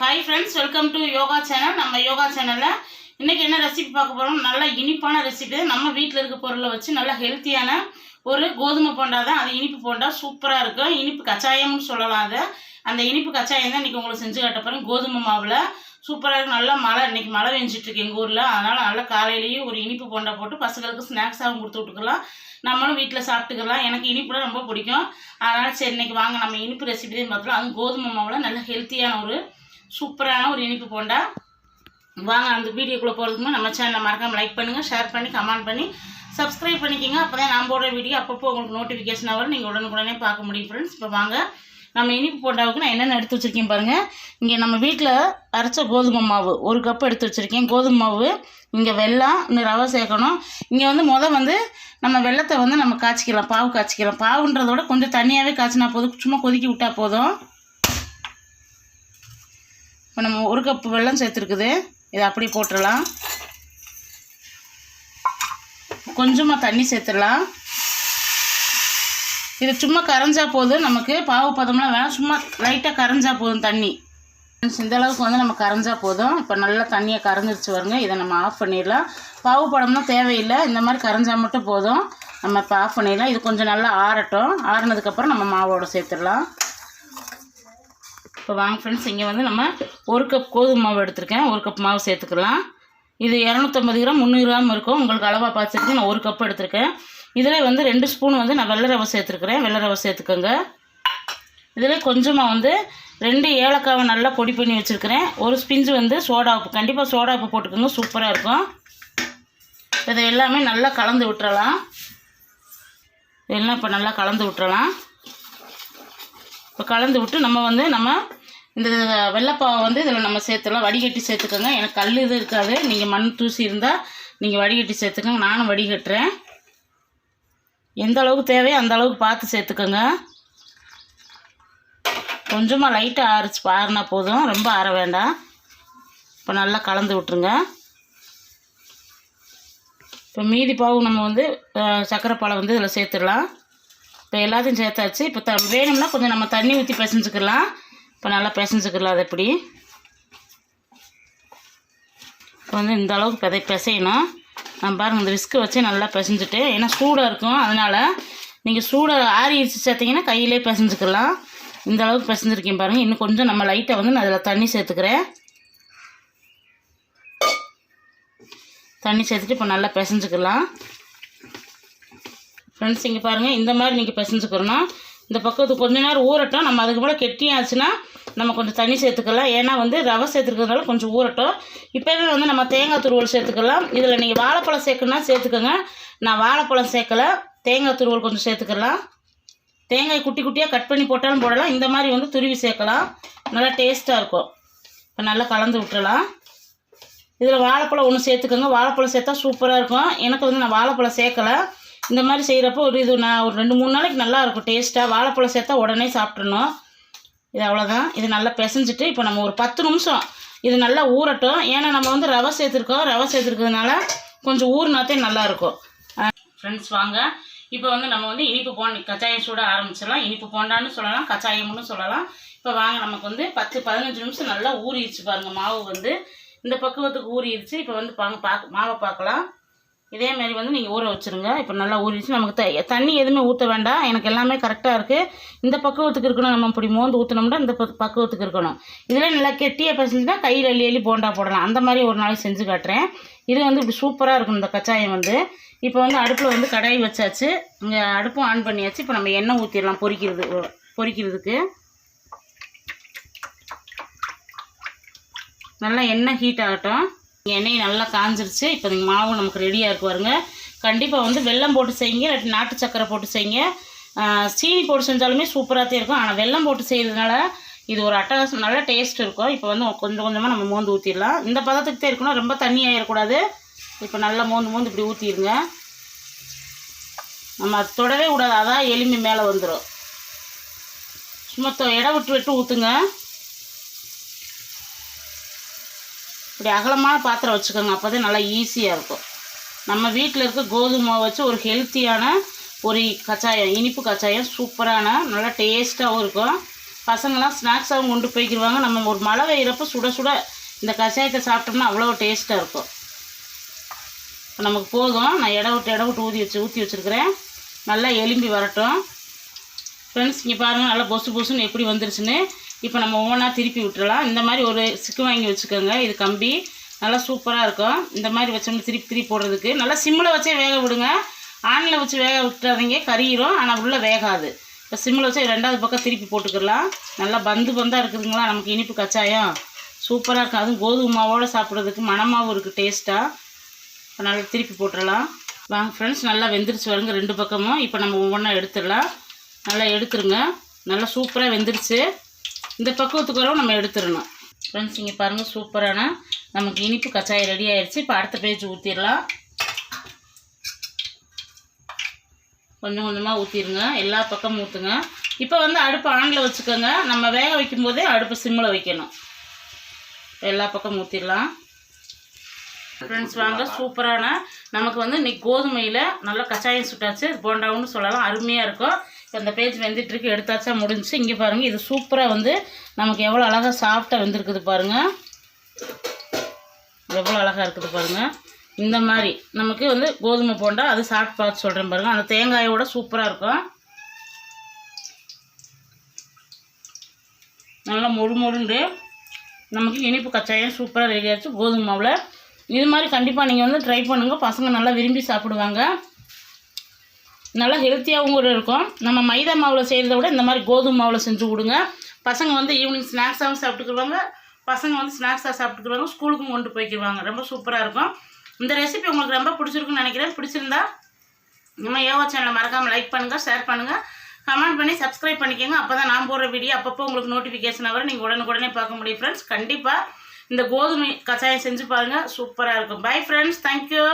Hi friends welcome to yoga channel நம்ம யோகா சேனலில் இன்றைக்கி என்ன ரெசிபி பார்க்க போகிறோம் நல்லா இனிப்பான ரெசிபி நம்ம வீட்டில் இருக்க பொருளை வச்சு நல்லா ஹெல்த்தியான ஒரு கோதுமை போண்டா தான். அது இனிப்பு போண்டா சூப்பராக இருக்கும் இனிப்பு கச்சாயம்னு சொல்லலாம் அதை. அந்த இனிப்பு கச்சாயம் தான் இன்றைக்கி உங்களுக்கு செஞ்சு காட்ட போகிறேன் கோதுமை மாவில் சூப்பராக இருக்கும் நல்லா மழை இன்றைக்கி மழை பெஞ்சிட்ருக்கு எங்கள் ஊரில். அதனால் நல்லா காலையிலேயே ஒரு இனிப்பு போண்டா போட்டு பசங்களுக்கு ஸ்நாக்ஸாகவும் கொடுத்து விட்டுக்கலாம். நம்மளும் வீட்டில் சாப்பிட்டுக்கலாம். எனக்கு இனிப்புலாம் ரொம்ப பிடிக்கும். அதனால் சரி இன்றைக்கி வாங்க. நம்ம இனிப்பு ரெசிபி தான் அதுவும் கோதுமை மாவில் நல்ல ஹெல்த்தியான ஒரு சூப்பரான ஒரு இனிப்பு போண்டா. வாங்க அந்த வீடியோக்குள்ளே போகிறதுக்கு நம்ம சேனலை மறக்காமல் லைக் பண்ணுங்கள் ஷேர் பண்ணி கமெண்ட் பண்ணி சப்ஸ்கிரைப் பண்ணிக்கோங்க. அப்போ தான் நான் போடுற வீடியோ அப்பப்போ உங்களுக்கு நோட்டிஃபிகேஷன் வரும். நீங்கள் உடனுக்குடனே பார்க்க முடியும் ஃப்ரெண்ட்ஸ் இப்போ வாங்க நம்ம இனிப்பு போண்டாவுக்கு நான் என்னென்ன எடுத்து வச்சுருக்கேன் பாருங்கள் இங்கே நம்ம வீட்டில் அரைச்ச கோதுமை மாவு ஒரு கப் எடுத்து வச்சுருக்கேன். கோதுமை மாவு இங்கே வெல்லம் இன்னும் ரவை சேர்க்கணும். இங்கே வந்து முத வந்து நம்ம வெள்ளத்தை வந்து நம்ம காய்ச்சிக்கலாம் பாவு காய்ச்சிக்கலாம். பாவுன்றதோட கொஞ்சம் தண்ணியாகவே காய்ச்சினா போதும். சும்மா கொதிக்கி விட்டால் போதும். இப்போ நம்ம ஒரு கப் வெல்லம் சேர்த்துருக்குது. இதை அப்படியே போட்டுடலாம். கொஞ்சமாக தண்ணி சேர்த்துடலாம். இது சும்மா கரைஞ்சா போதும். நமக்கு பாவு பதம்லாம் வேணாம். சும்மா லைட்டாக கரைஞ்சா போதும் தண்ணி. இந்த அளவுக்கு வந்து நம்ம கரைஞ்சா போதும். இப்போ நல்லா தண்ணியை கரைஞ்சிருச்சு வருங்க இதை நம்ம ஆஃப் பண்ணிடலாம். பாவு படம்லாம் தேவையில்லை. இந்த மாதிரி கரைஞ்சா மட்டும் போதும். நம்ம இப்போ ஆஃப் பண்ணிடலாம். இது கொஞ்சம் நல்லா ஆறட்டும். ஆறுனதுக்கப்புறம் நம்ம மாவோட சேர்த்துடலாம். இப்போ வாங்க ஃப்ரெண்ட்ஸ் இங்கே வந்து நம்ம ஒரு கப் கோதுமை மாவு எடுத்திருக்கேன். ஒரு கப் மாவு சேர்த்துக்கலாம். இது இரநூத்தம்பது கிராம் முந்நூறு கிராம் இருக்கும். உங்களுக்கு அளவாக பார்த்துருக்கு நான் ஒரு கப் எடுத்திருக்கேன். இதில் வந்து ரெண்டு ஸ்பூன் வந்து நான் வெள்ளை ரவை சேர்த்துருக்குறேன். வெள்ளை ரவை சேர்த்துக்கோங்க. இதில் கொஞ்சமாக வந்து ரெண்டு ஏலக்காவை நல்லா பொடி பண்ணி வச்சுருக்கிறேன். ஒரு ஸ்பிஞ்சு வந்து சோடா உப்பு. கண்டிப்பாக சோடா உப்பு போட்டுக்கோங்க. சூப்பராக இருக்கும். இதை எல்லாமே நல்லா கலந்து விட்டுறலாம். எல்லாம் இப்போ நல்லா கலந்து விட்டுறலாம். இப்போ கலந்து விட்டு நம்ம வந்து நம்ம இந்த வெள்ளைப்பாவை வந்து இதில் நம்ம சேர்த்துலாம் வடிகட்டி சேர்த்துக்கோங்க. எனக்கு கல் இது இருக்காது. நீங்கள் மண் தூசி இருந்தால் நீங்கள் வடிகட்டி சேர்த்துக்கோங்க. நானும் வடிகட்டுறேன். எந்த அளவுக்கு தேவையோ அந்த அளவுக்கு பார்த்து சேர்த்துக்கோங்க. கொஞ்சமாக லைட்டாக ஆறிச்சு ஆறினா போதும். ரொம்ப ஆற வேண்டாம். இப்போ நல்லா கலந்து விட்ருங்க இப்போ மீதி பாவு நம்ம வந்து அஹ், சர்க்கரை பாலை வந்து இதில் சேர்த்துடலாம். இப்போ எல்லாத்தையும் சேர்த்தாச்சு. இப்போ த வேணும்னா கொஞ்சம் நம்ம தண்ணி ஊற்றி பிசைஞ்சுக்கலாம். இப்போ நல்லா பிசைஞ்சுக்கலாம் அது எப்படி இப்போ வந்து இந்த அளவுக்கு பிதை பிசையணும். நான் பாருங்கள் இந்த விஸ்கை வச்சு நல்லா பிசைஞ்சிட்டு ஏன்னா சூடாக இருக்கும் அதனால் நீங்கள் சூடாக ஆறிடுச்சு சேர்த்திங்கன்னா கையிலே பிசைஞ்சுக்கலாம். இந்த அளவுக்கு பிசைஞ்சிருக்கேன் பாருங்கள் இன்னும் கொஞ்சம் நம்ம லைட்டாக வந்து நான் அதில் தண்ணி சேர்த்துக்கிறேன். தண்ணி சேர்த்துட்டு இப்போ நல்லா பிசைஞ்சுக்கலாம். ஃப்ரெண்ட்ஸ் இங்கே பாருங்கள் இந்த மாதிரி நீங்கள் பிசைஞ்சுக்கிறணும் இந்த பக்கத்து கொஞ்ச நேரம் ஊறட்டும். நம்ம அதுக்கு மேலே கெட்டியாச்சுன்னா நம்ம கொஞ்சம் தண்ணி சேர்த்துக்கலாம். ஏன்னா வந்து ரவை சேர்த்துக்கிறதுனால கொஞ்சம் ஊறட்டும். இப்போவே வந்து நம்ம தேங்காய் துருவல் சேர்த்துக்கலாம். இதில் நீங்கள் வாழைப்பழம் சேர்க்கணுன்னா சேர்த்துக்கோங்க. நான் வாழைப்பழம் சேர்க்கலை. தேங்காய் துருவல் கொஞ்சம் சேர்த்துக்கலாம். தேங்காய் குட்டி குட்டியாக கட் பண்ணி போட்டாலும் போடலாம். இந்த மாதிரி வந்து துருவி சேர்க்கலாம். நல்லா டேஸ்ட்டாக இருக்கும். இப்போ நல்லா கலந்து விட்டுலாம் இதில் வாழைப்பழம் ஒன்று சேர்த்துக்கோங்க. வாழைப்பழம் சேர்த்தா சூப்பராக இருக்கும். எனக்கு வந்து நான் வாழைப்பழம் சேர்க்கலை. இந்த மாதிரி செய்கிறப்போ ஒரு இது நான் ஒரு ரெண்டு மூணு நாளைக்கு நல்லா இருக்கும். டேஸ்ட்டாக வாழைப்பழம் சேர்த்தா உடனே சாப்பிட்றணும் இது அவ்வளோதான் இது நல்லா பிசைஞ்சிட்டு இப்போ நம்ம ஒரு பத்து நிமிஷம் இது நல்லா ஊறட்டும். ஏன்னா நம்ம வந்து ரவை சேர்த்துருக்கோம். ரவை சேர்த்துருக்கிறதுனால கொஞ்சம் ஊறினாத்தே நல்லாயிருக்கும் ஃப்ரெண்ட்ஸ் வாங்க. இப்போ வந்து நம்ம வந்து இனிப்பு போண்ட கச்சாயம் சூட ஆரம்பிச்சிடலாம். இனிப்பு போண்டான்னு சொல்லலாம் கச்சாயம்னு சொல்லலாம். இப்போ வாங்க நமக்கு வந்து பத்து பதினஞ்சு நிமிஷம் நல்லா ஊறிடுச்சு பாருங்கள் மாவு வந்து. இந்த பக்குவத்துக்கு ஊறிடுச்சு. இப்போ வந்து பாங்க பார்க்க மாவை பார்க்கலாம். இதே மாதிரி வந்து நீங்கள் ஊற வச்சுருங்க. இப்போ நல்லா ஊறிச்சு நமக்கு த தண்ணி எதுவுமே ஊற்ற வேண்டாம். எனக்கு எல்லாமே கரெக்டாக இருக்குது இந்த பக்குவத்துக்கு இருக்கணும். நம்ம இப்படி மோந்து ஊற்றினோம்னா இந்த பக்குவத்துக்கு இருக்கணும். இதில் நல்லா கெட்டியாக பிசைஞ்சுனா கையில் அள்ளி அள்ளி போண்டா போடலாம். அந்த மாதிரி ஒரு நாளைக்கு செஞ்சு காட்டுறேன். இது வந்து இப்படி சூப்பராக இருக்கும் இந்த கச்சாயம் வந்து. இப்போ வந்து அடுப்பில் வந்து கடாய் வச்சாச்சு. இங்கே அடுப்பும் ஆன் பண்ணியாச்சு. இப்போ நம்ம எண்ணெய் ஊற்றிடலாம் பொரிக்கிறது பொரிக்கிறதுக்கு நல்லா எண்ணெய் ஹீட் ஆகட்டும். எண்ணெய் நல்லா காஞ்சிருச்சு. இப்போ இந்த மாவு நமக்கு ரெடியாக இருக்கு பாருங்க. கண்டிப்பாக வந்து வெல்லம் போட்டு செய்யுங்க. இல்லாட்டி நாட்டு சக்கரை போட்டு செய்யுங்க. சீனி போட்டு செஞ்சாலுமே சூப்பராக தான் இருக்கும். ஆனால் வெல்லம் போட்டு செய்கிறதுனால இது ஒரு அட்டகாசம் நல்ல டேஸ்ட் இருக்கும். இப்போ வந்து கொஞ்சம் கொஞ்சமாக நம்ம மோந்து ஊற்றிடலாம் இந்த பதத்துக்கு தான் இருக்கணும். ரொம்ப தண்ணி ஆகிடக்கூடாது இப்போ நல்லா மோந்து மோந்து இப்படி ஊற்றிடுங்க நம்ம அது தொடவே கூடாது. அதான் எலும்பி மேலே வந்துடும் சும்மா இடம் விட்டு விட்டு ஊற்றுங்க இப்படி அகலமான பாத்திரம் வச்சுக்கோங்க. அப்போ தான் நல்லா ஈஸியாக இருக்கும். நம்ம வீட்டில் இருக்க கோதுமை மாவு வச்சு ஒரு ஹெல்த்தியான ஒரு கச்சாயம் இனிப்பு கச்சாயம் சூப்பரான நல்லா டேஸ்ட்டாகவும் இருக்கும். பசங்களாம் ஸ்நாக்ஸாகவும் கொண்டு போய்க்கிருவாங்க. நம்ம ஒரு மழை வெயிறப்போ சுட சுட இந்த கஷாயத்தை சாப்பிட்டோம்னா அவ்வளோ டேஸ்ட்டாக இருக்கும். இப்போ நமக்கு போதும். நான் இட விட்டு இட விட்டு ஊற்றி வச்சு ஊற்றி வச்சுருக்கிறேன். நல்லா எலும்பி வரட்டும். ஃப்ரெண்ட்ஸ் இங்கே பாருங்கள் நல்லா பொசு பொசுன்னு எப்படி வந்துருச்சுன்னு. இப்போ நம்ம ஓனாக திருப்பி விட்டுறலாம். இந்த மாதிரி ஒரு சிக்கு வாங்கி வச்சுக்கோங்க. இது கம்பி நல்லா சூப்பராக இருக்கும். இந்த மாதிரி வச்சோம்னா திருப்பி திருப்பி போடுறதுக்கு. நல்லா சிம்மில் வச்சே வேக விடுங்க. ஆனில் வச்சு வேக விட்டுறாதீங்க. கறியிரும் ஆனால் உள்ளே வேகாது. இப்போ சிம்மில் வச்சு ரெண்டாவது பக்கம் திருப்பி போட்டுக்கலாம் நல்லா பந்து பந்தாக இருக்குதுங்களா? நமக்கு இனிப்பு கச்சாயம். சூப்பராக இருக்கும். அதுவும் கோதுமை மாவோடு சாப்பிட்றதுக்கு மணமாவும் இருக்குது டேஸ்ட்டாக இப்போ நல்லா திருப்பி போட்டுடலாம் வாங்க ஃப்ரெண்ட்ஸ் நல்லா வெந்துருச்சு வருங்க ரெண்டு பக்கமும். இப்போ நம்ம ஒவ்வொன்றா எடுத்துடலாம். நல்லா எடுத்துருங்க. நல்லா சூப்பராக வெந்துருச்சு. இந்த பக்குவத்துக்கு வரவும் நம்ம எடுத்துடணும். ஃப்ரெண்ட்ஸ் இங்கே பாருங்கள் சூப்பரான நமக்கு இனிப்பு கச்சாயம் ரெடி ஆயிடுச்சு இப்போ அடுத்த பேஜ் ஊற்றிடலாம் கொஞ்சம் கொஞ்சமாக ஊற்றிடுங்க எல்லா பக்கமும் ஊற்றுங்க இப்போ வந்து அடுப்பு ஆனில் வச்சுக்கோங்க. நம்ம வேக வைக்கும் போதே அடுப்பு சிம்மில் வைக்கணும். எல்லா பக்கமும் ஊற்றிடலாம் ஃப்ரெண்ட்ஸ் வாங்க சூப்பரான நமக்கு வந்து இன்னைக்கு கோதுமையில் நல்லா கச்சாயம் சுட்டாச்சு. போண்டாவுன்னு சொல்லலாம். அருமையாக இருக்கும். இப்போ இந்த பேஜ் வெந்துட்டுருக்கு எடுத்தாச்சா முடிஞ்சுச்சு. இங்கே பாருங்கள் இது சூப்பராக வந்து நமக்கு எவ்வளோ அழகாக சாஃப்டாக வெந்திருக்குது பாருங்கள் எவ்வளோ அழகாக இருக்குது பாருங்கள் இந்த மாதிரி. நமக்கு வந்து கோதுமை போண்டா அது சாப்பிட்டு பார்த்து சொல்கிறேன் பாருங்கள் அந்த தேங்காயோட சூப்பராக இருக்கும். நல்லா மொழு மொறுண்டு நமக்கு இனிப்பு கச்சாயம் சூப்பராக ரெடி ஆச்சு கோதுமை மாவில். இது மாதிரி கண்டிப்பாக நீங்கள் வந்து ட்ரை பண்ணுங்கள் பசங்க நல்லா விரும்பி சாப்பிடுவாங்க. நல்லா ஹெல்த்தியாகவும் கூட இருக்கும். நம்ம மைதா மாவில் செய்கிறத விட இந்த மாதிரி கோதுமை மாவில் செஞ்சு கொடுங்க. பசங்க வந்து ஈவினிங் ஸ்நாக்ஸாகவும் சாப்பிட்டுக்குருவாங்க பசங்க வந்து ஸ்நாக்ஸாக சாப்பிட்டுக்குருவாங்க ஸ்கூலுக்கும் கொண்டு போய்க்குவாங்க. ரொம்ப சூப்பராக இருக்கும். இந்த ரெசிபி உங்களுக்கு ரொம்ப பிடிச்சிருக்குன்னு நினைக்கிறேன். பிடிச்சிருந்தா நம்ம யோகா சேனலை மறக்காமல் லைக் பண்ணுங்கள் ஷேர் பண்ணுங்கள் கமெண்ட் பண்ணி சப்ஸ்கிரைப் பண்ணிக்கோங்க. அப்போ தான் நான் போடுற வீடியோ அப்பப்போ உங்களுக்கு நோட்டிஃபிகேஷன் வரும். நீங்கள் உடனுக்குடனே பார்க்க முடியும் ஃப்ரெண்ட்ஸ் கண்டிப்பாக இந்த கோதுமை கஷாயம் செஞ்சு பாருங்கள் சூப்பராக இருக்கும். Bye friends thank you